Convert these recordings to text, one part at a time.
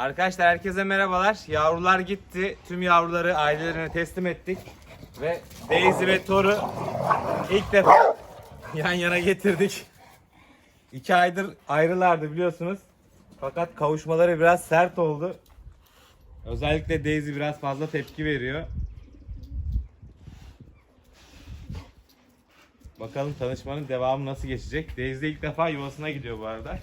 Arkadaşlar herkese merhabalar. Yavrular gitti. Tüm yavruları ailelerine teslim ettik. Ve Daisy ve Thor'u ilk defa yan yana getirdik. İki aydır ayrılardı biliyorsunuz. Fakat kavuşmaları biraz sert oldu. Özellikle Daisy biraz fazla tepki veriyor. Bakalım tanışmanın devamı nasıl geçecek. Daisy ilk defa yuvasına gidiyor bu arada.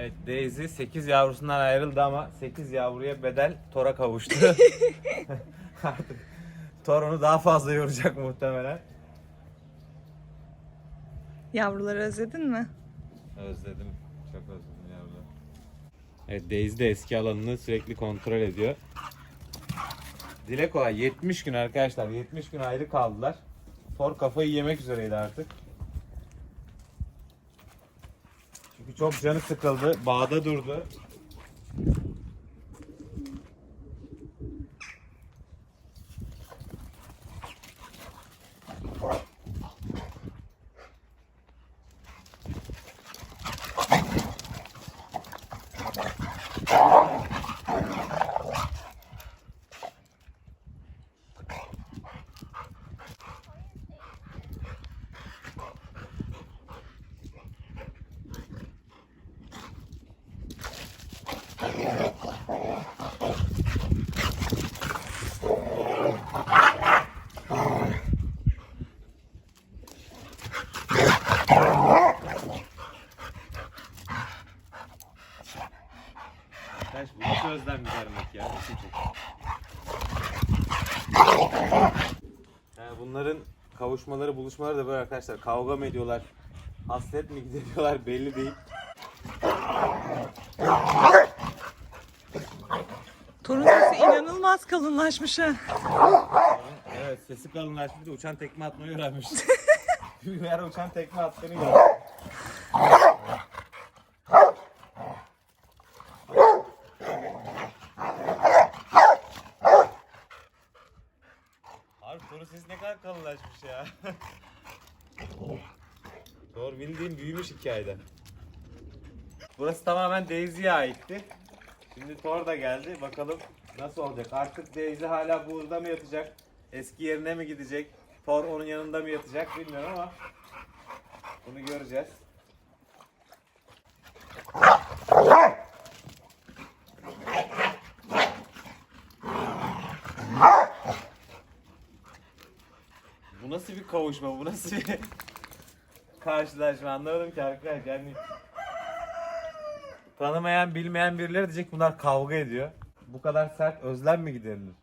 Evet Daisy 8 yavrusundan ayrıldı ama 8 yavruya bedel Thor'a kavuştu. Artık Thor onu daha fazla yoracak muhtemelen. Yavruları özledin mi? Özledim. Çok özledim yavruları. Evet Daisy de eski alanını sürekli kontrol ediyor. Dile kolay 70 gün arkadaşlar 70 gün ayrı kaldılar. Thor kafayı yemek üzereydi artık. Çünkü çok canı sıkıldı. Bağda durdu. Kavuşmaları, buluşmaları da böyle arkadaşlar. Kavga mı ediyorlar? Hasret mi gideriyorlar belli değil. Torun sesi inanılmaz kalınlaşmış ha. Evet sesi kalınlaşmış uçan tekme atmayı öğrenmiş. Bir ara uçan tekme attığını gördüm. Abi soru sesi ne kadar kalınlaşmış ya. Doğru bildiğin büyümüş hikayede. Burası tamamen Daisy'ye aitti. Şimdi Thor da geldi. Bakalım nasıl olacak. Artık Daisy hala burada mı yatacak? Eski yerine mi gidecek? Thor onun yanında mı yatacak bilmiyorum ama bunu göreceğiz. Bu nasıl bir kavuşma? Bu nasıl bir karşılaşma? Anlamadım ki arkadaş. Yani tanımayan, bilmeyen birileri diyecek bunlar kavga ediyor. Bu kadar sert özlem mi giderilir?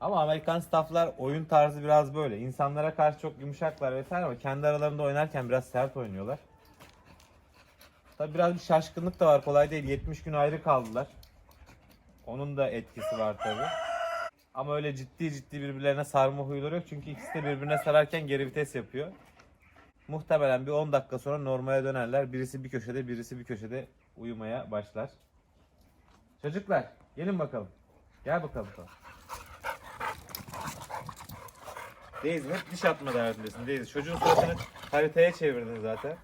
Ama Amerikan stafflar oyun tarzı biraz böyle. İnsanlara karşı çok yumuşaklar vesaire ama kendi aralarında oynarken biraz sert oynuyorlar. Tabi biraz bir şaşkınlık da var. Kolay değil. 70 gün ayrı kaldılar. Onun da etkisi var tabi. Ama öyle ciddi ciddi birbirlerine sarma huyları yok. Çünkü ikisi de birbirine sararken geri vites yapıyor. Muhtemelen bir 10 dakika sonra normale dönerler. Birisi bir köşede, birisi bir köşede uyumaya başlar. Çocuklar, gelin bakalım. Gel bakalım. Daisy hep diş atma derdindesin Daisy. Çocuğun suratını haritaya çevirdin zaten.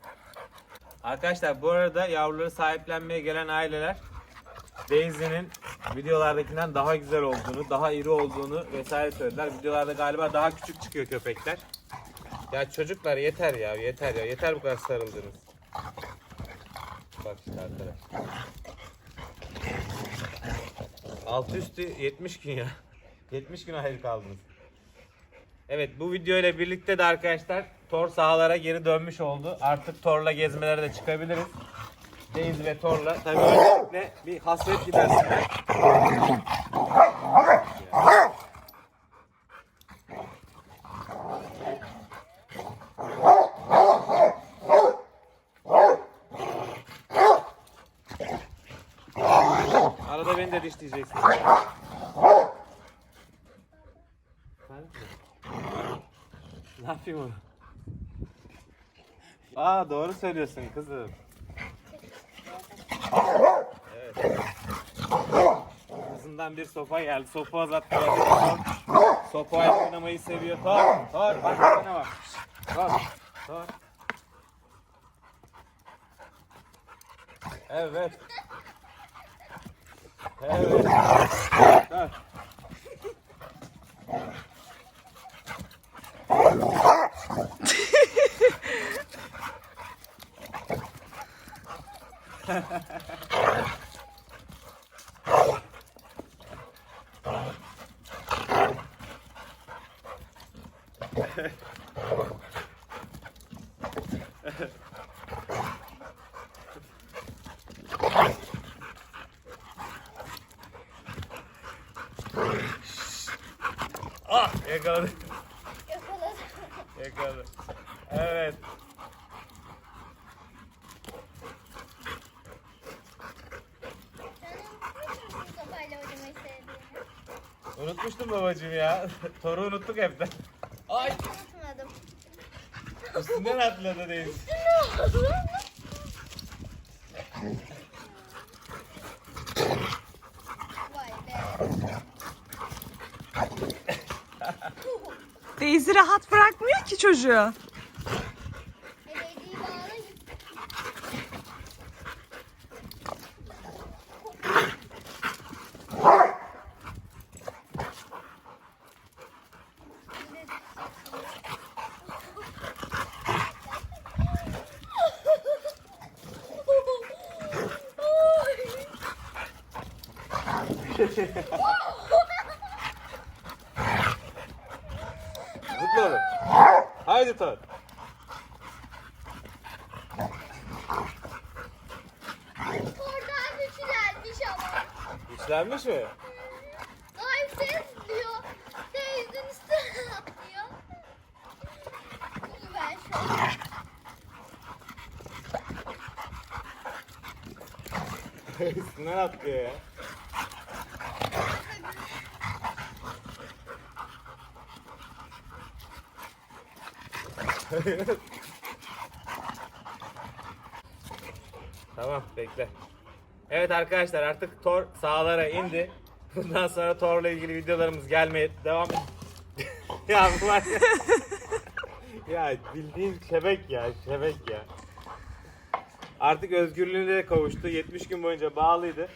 Arkadaşlar bu arada yavruları sahiplenmeye gelen aileler Daisy'nin videolardakinden daha güzel olduğunu, daha iri olduğunu vesaire söylediler. Videolarda galiba daha küçük çıkıyor köpekler. Ya çocuklar yeter ya yeter ya yeter bu kadar sarıldınız. bak işte arkada. Altı üstü 70 gün ya. 70 gün ayrı kaldınız. Evet bu video ile birlikte de arkadaşlar Tor sahalara geri dönmüş oldu. Artık Tor'la gezmelere de çıkabiliriz. Deniz ve Tor'la. Tabii öncelikle bir hasret gidersinler. Ben ne yapayım onu? Aa doğru söylüyorsun kızım. Evet. Kızından bir sopa geldi. Sopa uzattı. Sopa oynamayı seviyor. Tor, Tor bak sana bak. Tor, Tor. Evet. Evet. Dur. Ah yakaladı. Yakaladım. Yakaladı. Evet. Unutmuştum babacığım ya. Toru unuttuk hepten. Ay unutmadım. üstünden atladı Deniz. Ne oldu? Daisy rahat bırakmıyor ki çocuğu. Olun. Haydi Tor. Oradan güçlenmiş ama. Güçlenmiş mi? Ay ses diyor. Denizin üstüne atlıyor. İyi ben şu an. Üstünden atlıyor ya. Tamam bekle. Evet arkadaşlar artık Thor sahalara indi. Bundan sonra Thor'la ilgili videolarımız gelmeye devam ya bu var ya. ya bildiğin şebek ya şebek ya. Artık özgürlüğüne kavuştu. 70 gün boyunca bağlıydı.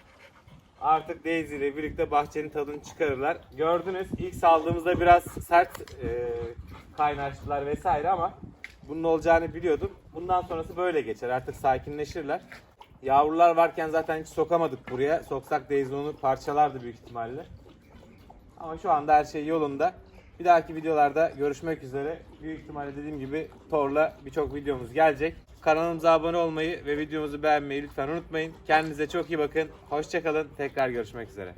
Artık Daisy ile birlikte bahçenin tadını çıkarırlar. Gördünüz ilk saldığımızda biraz sert e, kaynaştılar vesaire ama bunun olacağını biliyordum. Bundan sonrası böyle geçer. Artık sakinleşirler. Yavrular varken zaten hiç sokamadık buraya. Soksak Daisy onu parçalardı büyük ihtimalle. Ama şu anda her şey yolunda. Bir dahaki videolarda görüşmek üzere. Büyük ihtimalle dediğim gibi Thor'la birçok videomuz gelecek. Kanalımıza abone olmayı ve videomuzu beğenmeyi lütfen unutmayın. Kendinize çok iyi bakın. Hoşçakalın. Tekrar görüşmek üzere.